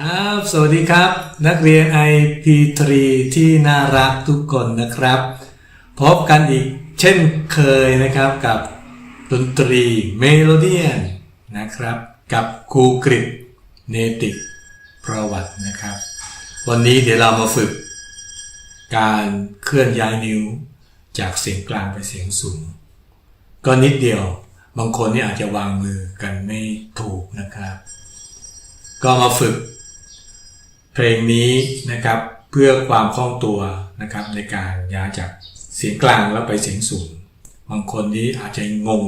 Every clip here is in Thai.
ครับ สวัสดีครับ นักเรียน IP3 ที่น่ารักทุกคนนะครับ พบกันอีกเช่นเคยนะครับกับดนตรีเมโลเดียนนะครับ กับครูกริดเนติกประวัตินะครับ วันนี้เดี๋ยวเรามาฝึก การเคลื่อนย้ายนิ้ว จากเสียงกลางไปเสียงสูง ก็นิดเดียว บางคนนี่อาจจะวางมือกันไม่ถูกนะครับ ก็มาฝึก เพลงนี้นะครับเพื่อความคล่องตัวนะครับในการย้ายจากเสียงกลางแล้วไปเสียงสูง บางคนนี้อาจจะงง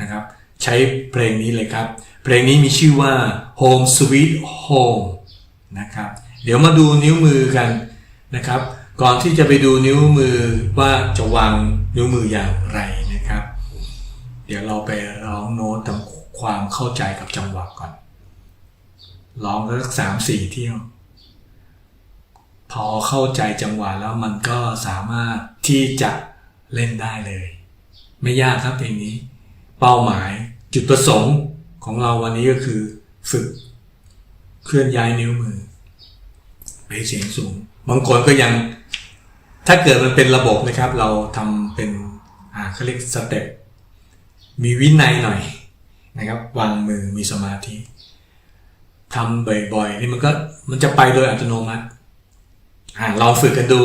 นะครับใช้เพลงนี้เลยครับ เพลงนี้มีชื่อว่า Home Sweet Home นะครับเดี๋ยวมาดูนิ้วมือกันนะครับ ก่อนที่จะไปดูนิ้วมือว่าจะวางนิ้วมืออย่างไรนะครับ เดี๋ยวเราไปร้องโน้ตทำความเข้าใจกับจังหวะก่อนร้องสักสามสี่เที่ยว พอเข้าใจจังหวะแล้วมันก็สามารถที่จะเล่นได้เลย ไม่ยากครับเพลงนี้ เป้าหมายจุดประสงค์ของเราวันนี้ก็คือ ฝึก เคลื่อนย้ายนิ้วมือไปเสียงสูงบางคนก็ยัง ถ้าเกิดมันเป็นระบบนะครับ เราทำเป็นอ่าเขาเรียกสเต็ปมีวินัยหน่อยนะครับ วางมือมีสมาธิทำบ่อยๆนี่มันก็มันจะไปโดยอัตโนมัติ อ่าลองฝึกกันดู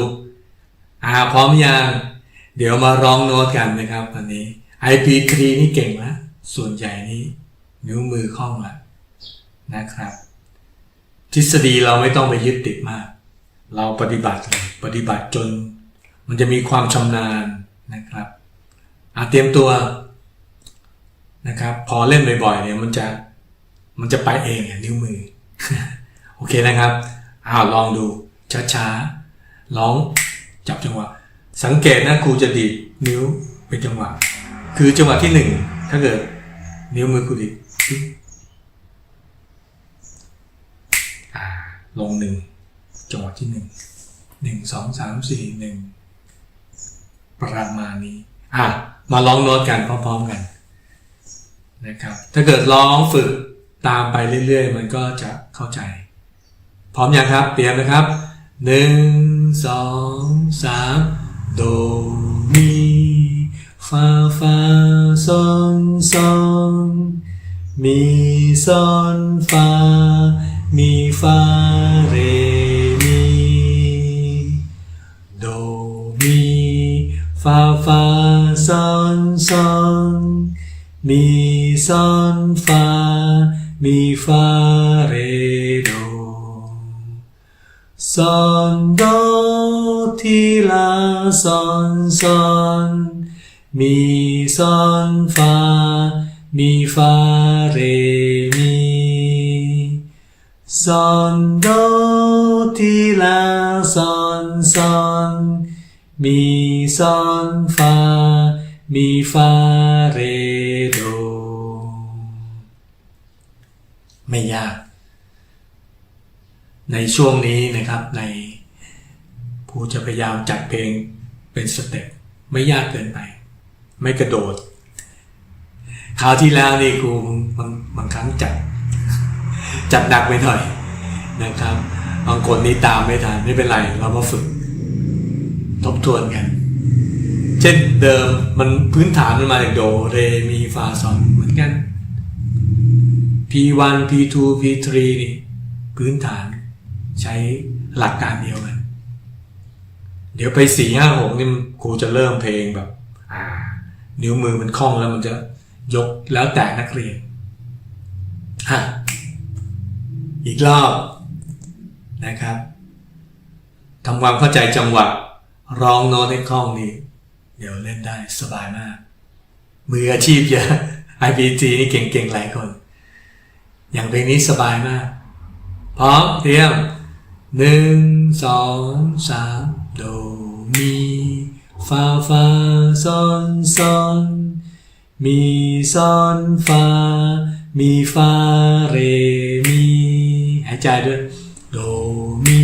อ่าพร้อมยังเดี๋ยวมาร้องโน้ตกันนะครับวันนี้ IP3 นี่เก่งนะส่วนใหญ่นี่นิ้วมือคล่องละนะครับ ทฤษฎีเราไม่ต้องไปยึดติดมาก เราปฏิบัติเลยปฏิบัติจน มันจะมีความชำนาญนะครับอาเตรียมตัวนะครับ พอเล่นบ่อยๆเนี่ยมันจะมันจะไปเองอะนิ้วมือ โอเคนะครับอ้าวลองดู ช้าๆร้องจับจังหวะ สังเกตนะครูจะดีดนิ้วเป็นจังหวะ คือจังหวะที่หนึ่งถ้าเกิด นิ้วมือครูดีดลงหนึ่งจังหวะที่หนึ่งหนึ่งสองสามสี่หนึ่งประมาณนี้อะมาร้องโน้ตกันพร้อมๆกันนะครับถ้าเกิดร้องฝึกตามไปเรื่อยๆ มันก็จะเข้าใจ พร้อมยังครับ เตรียมนะครับ หนึ่งสองสามโดมีฟาฟาซอนซอนมีซอนฟามีฟาเรมีโดมีฟาฟาซอนซอนมีซอนฟามีฟาเร son do ti la son son mi son fa mi fa re mi son do ti la son son mi son fa mi fa re do ไม่ยาก ในช่วงนี้นะครับในผู้จะพยายามจัดเพลงเป็นสเต็ปไม่ยากเกินไป ไม่กระโดดคราวที่แล้วนี่ครูบางบางครั้งจัดจัดหนักไปหน่อยนะครับบางคนนี่ตามไม่ทันไม่เป็นไรเรามาฝึก ทบทวนกัน เช่นเดิมมันพื้นฐานมันมาจากโดเรมีฟาซอนเหมือนกัน P1 P2 P3 นี่พื้นฐาน ใช้หลักการเดียวกัน เดี๋ยวไปสี่ห้าหกนี่ครูจะเริ่มเพลงแบบ อ่า นิ้วมือมันคล่องแล้วมันจะยกแล้วแต่นักเรียนฮะอีกรอบนะครับทำความเข้าใจจังหวะร้องโน้ตให้คล่องนี่เดี๋ยวเล่นได้สบายมาก มืออาชีพเยอะ IPG นี่เก่งๆ หลายคน อย่างเพลงนี้สบายมากพร้อมเตรียม หนึ่งสองสามโดมีฟาฟาซอนซอนมีซอนฟา มีฟาเรมีหายใจด้วยโดมี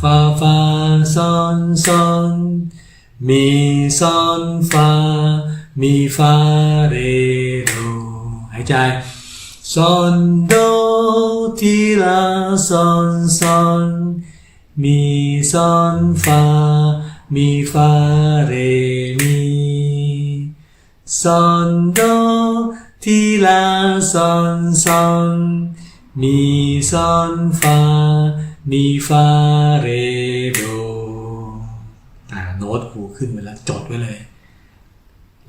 ฟาฟาซอนซอนมีซอนฟา มีฟาเรโดหายใจ son do ti la son son mi son fa mi fa re mi son do ti la son son mi son fa mi fa re do อ่าโน้ตครูขึ้นไปแล้วจดไว้เลย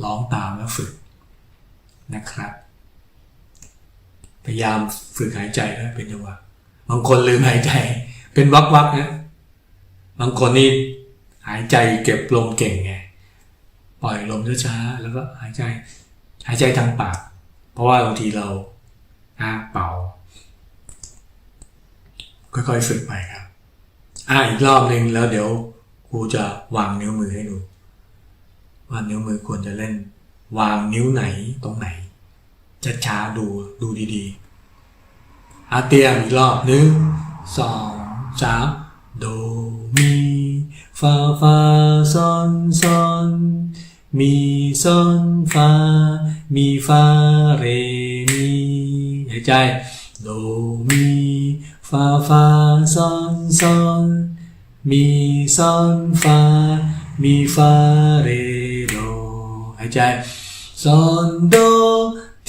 ร้องตามแล้วฝึกนะครับ พยายามฝึกหายใจนะเป็นจังหวะบางคนลืมหายใจ เป็นวักวักๆนะบางคนนี่หายใจเก็บลมเก่งไงปล่อยลมช้าๆแล้วก็หายใจ หายใจทางปาก เพราะว่าบางทีเราอ้าเป่า ค่อยๆฝึกไปครับอ่าอีกรอบหนึ่งแล้วเดี๋ยวครูจะวางนิ้วมือให้ดูว่านิ้วมือควรจะเล่น วางนิ้วไหนตรงไหน จะช้าๆดูดูดีๆอาเตรียมอีกรอบหนึ่งสองสามโดมีฟาฟาซอนซอนมีซอนฟามีฟาเรมีหายใจโดมีฟาฟาซอนซอนมีซอนฟามีฟาเรโดหายใจซอนโด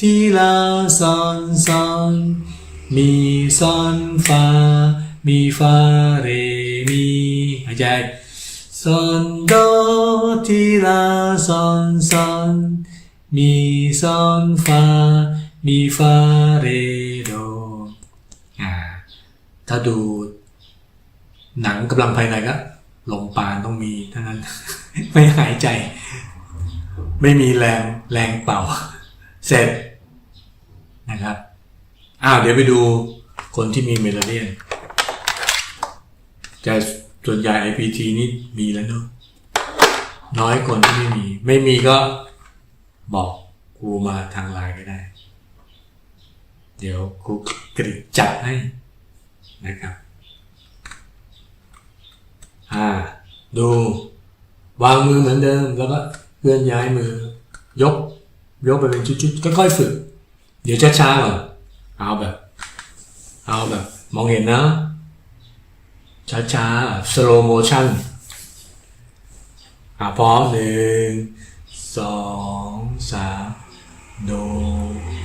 ที่ลาซอนซอนมีซอนฟามีฟาเรมีหายใจซอนโดที่ลาซอนซอนมีซอนฟามีฟาเรโดอ่าถ้าดูหนังกำลังภายในก็ลมปานต้องมีทั้งนั้น ไม่หายใจ ไม่มีแรงแรงเป่า เสร็จ นะครับอ้าวเดี๋ยวไปดูคนที่มีเมโลเดียนจะส่วนใหญ่ IPT นี่มีแล้วเนอะน้อยคนที่ไม่มี ไม่มีก็บอกครูมาทางไลน์ก็ได้ เดี๋ยวครูกริจัดให้นะครับอ่าดูวางมือเหมือนเดิมแล้วก็เคลื่อนย้ายมือยก ยกไปเป็นชุดๆค่อยๆฝึก เดี๋ยวช้าๆก่อนเอาแบบ เอาแบบ มองเห็นนะ ช้าๆ slow motion อะพร้อมหนึ่งสองสามโด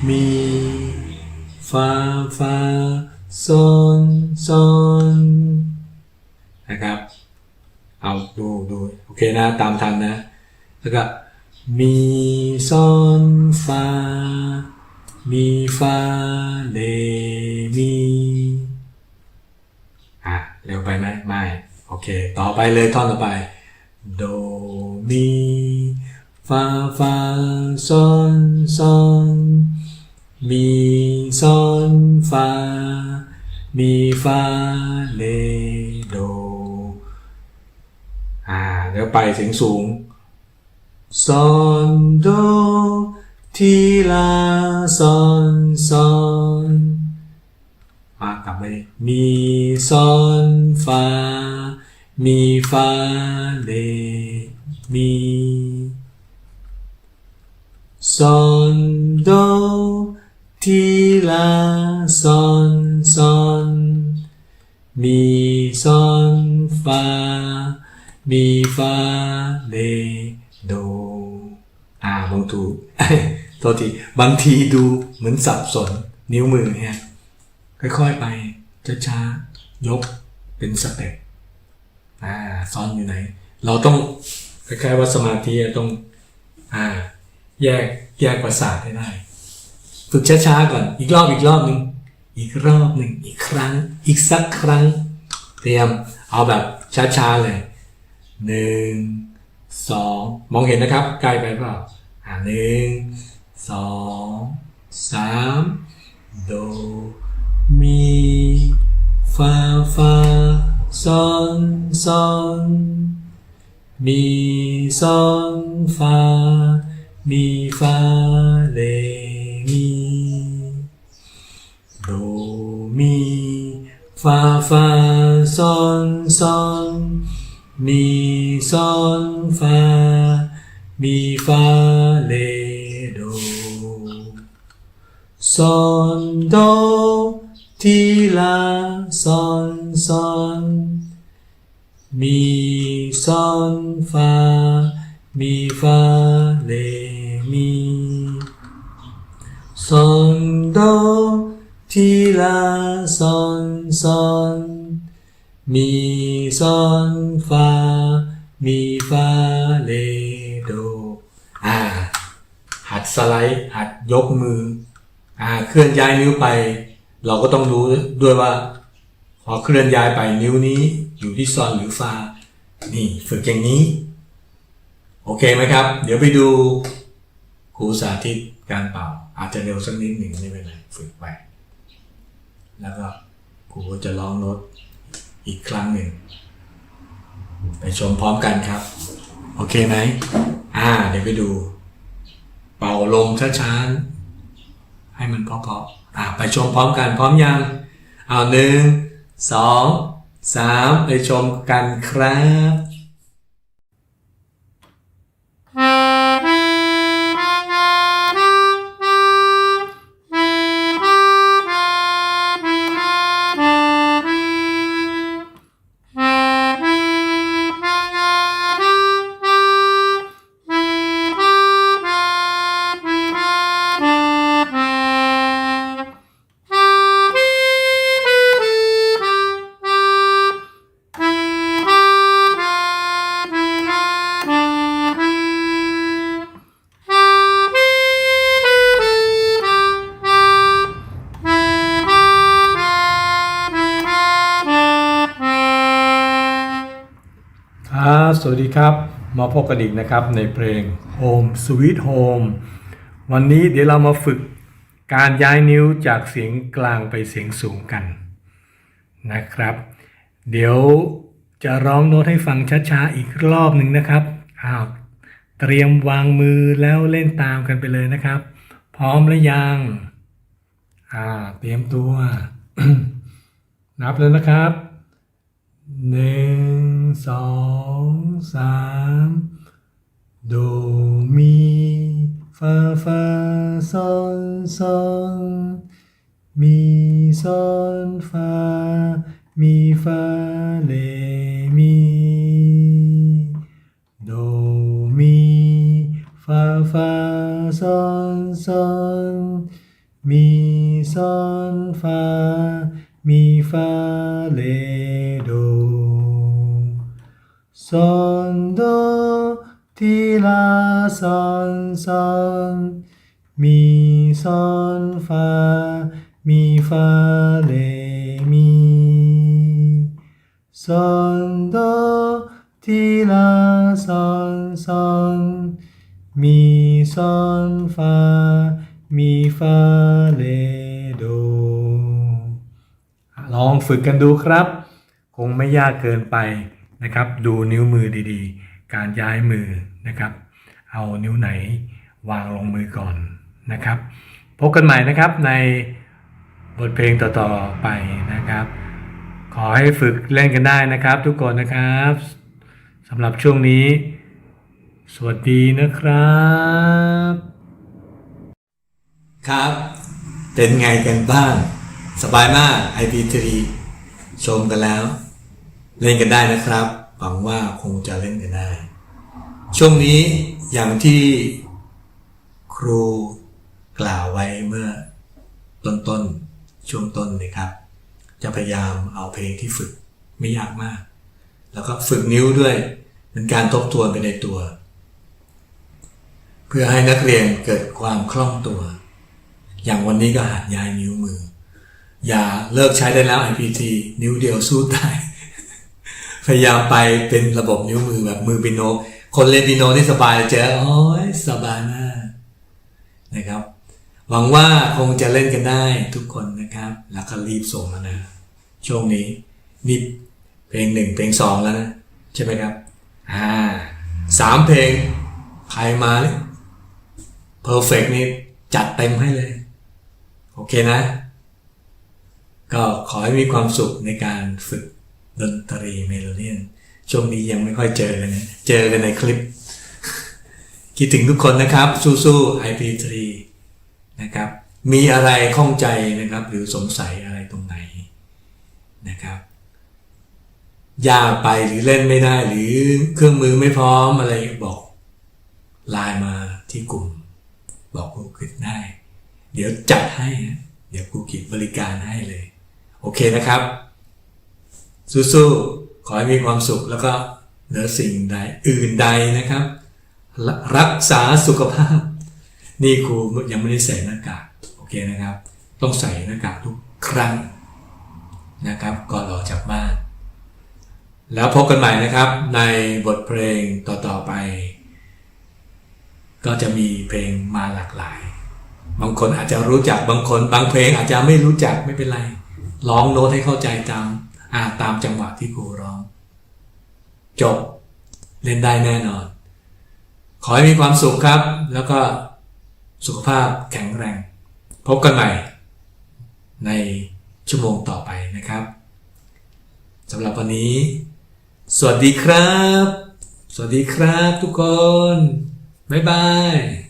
มีฟาฟาซอนซอนนะครับ เอาดูดูโอเคนะ ตามทันนะ แล้วก็มีซอนฟา มีฟาเลมีอะเร็วไปไหมไม่ โอเค ต่อไปเลยท่อนต่อไป โดมีฟาฟาซอนซอนมีซอนฟามีฟาเลโดอ่าแล้วไปเสียงสูงซอนโด ทีลาซอนซอนมากลับไปมีซอนฟามีฟาเลมีซอนโดทีลาซอนซอนมีซอนฟามีฟาเลโดอ่าบางถูก โทษทีบางทีดูเหมือนสับสนนิ้วมือเนี่ยค่อยๆไปช้าๆยกเป็นสเต็ปอ่าซ้อนอยู่ไหน เราต้องคล้ายๆว่าสมาธิต้องอ่าแยกแยกประสาทให้ได้ ฝึกช้าๆก่อน อีกรอบอีกรอบหนึ่งอีกรอบหนึ่งอีกครั้ง อีกสักครั้ง เตรียมเอาแบบช้าๆเลยหนึ่งสองมองเห็นนะครับ ใกล้ไปเปล่าอ่าหนึ่ง สองสามโดมีฟาฟาซอนซอนมีซอนฟามีฟ son do ti la son son mi son fa mi fa le mi son do ti la son son mi son fa mi fa le do อ่าหัดสไลด์หัดยกมือ เคลื่อนย้ายนิ้วไป เราก็ต้องรู้ด้วยว่า พอเคลื่อนย้ายไปนิ้วนี้อยู่ที่ซอนหรือฟา นี่ฝึกอย่างนี้ โอเคไหมครับ เดี๋ยวไปดูครูสาธิตการเป่า อาจจะเร็วสักนิดหนึ่งไม่เป็นไรฝึกไป แล้วก็ครูจะร้องโน้ตอีกครั้งหนึ่ง ไปชมพร้อมกันครับ โอเคไหมอ่า เดี๋ยวไปดู เป่าลมช้าๆ ให้มันเพราะๆอ่าไปชมพร้อมกันพร้อมยังเอาหนึ่งสองสามไปชมกันครับ วัสดีครับ มาพบกันอีกนะครับในเพลง Home Sweet Home วันนี้เดี๋ยวเรามาฝึกการย้ายนิ้วจากเสียงกลางไปเสียงสูงกันนะครับ เดี๋ยวจะร้องโน้ตให้ฟังช้าๆอีกรอบหนึ่งนะครับอ้าวเตรียมวางมือแล้วเล่นตามกันไปเลยนะครับ พร้อมหรือยังอ่าเตรียมตัว นับเลยนะครับ หนึ่งสองสามโดมีฟาฟาซอนซอนมีซอนฟามีฟาเลมีโดมีฟาฟาซอนซอนมีซอนฟามีฟาเล son do ti la son son mi son fa mi fa le mi son do ti la son son mi son fa mi fa le do ลองฝึกกันดูครับ คงไม่ยากเกินไป นะครับ ดูนิ้วมือดีๆ การย้ายมือนะครับ เอานิ้วไหนวางลงมือก่อนนะครับ พบกันใหม่นะครับในบทเพลงต่อๆไปนะครับ ขอให้ฝึกเล่นกันได้นะครับ ทุกคนนะครับสำหรับช่วงนี้ สวัสดีนะครับ ครับ เป็นไงกันบ้าง สบายมาก IP3 ชมกันแล้ว เล่นกันได้นะครับ หวังว่าคงจะเล่นกันได้ ช่วงนี้อย่างที่ครูกล่าวไว้เมื่อต้นๆช่วงต้นนะครับ จะพยายามเอาเพลงที่ฝึกไม่ยากมาก แล้วก็ฝึกนิ้วด้วยเป็นการทบทวนไปในตัว เพื่อให้นักเรียนเกิดความคล่องตัว อย่างวันนี้ก็หัดย้ายนิ้วมือ อย่าเลิกใช้ได้แล้ว IPT นิ้วเดียวสู้ได้ พยายามไปเป็นระบบนิ้วมือแบบมือปิโน คนเล่นปิโนที่สบายเจอโอ้ยสบายมากนะครับ หวังว่าคงจะเล่นกันได้ทุกคนนะครับ แล้วก็รีบส่งมานะ ช่วงนี้นี่เพลงหนึ่งเพลงสองแล้วนะ ใช่ไหมครับอ่าสามเพลงใครมาเนี่ยเพอร์เฟกนี่จัดเต็มให้เลย โอเคนะ ก็ขอให้มีความสุขในการฝึก ดนตรีเมโลเดียนช่วงนี้ยังไม่ค่อยเจอกันนะเจอกันในคลิป คิดถึงทุกคนนะครับ สู้ๆ IP3 นะครับ มีอะไรข้องใจนะครับ หรือสงสัยอะไรตรงไหนนะครับ ยากไปหรือเล่นไม่ได้หรือเครื่องมือไม่พร้อมอะไรบอกไลน์มาที่กลุ่ม บอกครูกิจได้ เดี๋ยวจัดให้นะเดี๋ยวครูกิจบริการให้เลย โอเคนะครับ สู้ๆ ขอให้มีความสุขแล้วก็เหนือสิ่งใดอื่นใดนะครับ รักษาสุขภาพ นี่ครูยังไม่ได้ใส่หน้ากากโอเคนะครับ ต้องใส่หน้ากากทุกครั้งนะครับ ก่อนออกจากบ้าน แล้วพบกันใหม่นะครับในบทเพลงต่อๆไป ก็จะมีเพลงมาหลากหลาย บางคนอาจจะรู้จักบางคน บางเพลงอาจจะไม่รู้จักไม่เป็นไรร้องโน้ตให้เข้าใจตาม อ่าตามจังหวะที่ครูร้อง จบเล่นได้แน่นอน ขอให้มีความสุขครับ แล้วก็สุขภาพแข็งแรง พบกันใหม่ ในชั่วโมงต่อไปนะครับสำหรับวันนี้ สวัสดีครับ สวัสดีครับทุกคน บ๊ายบาย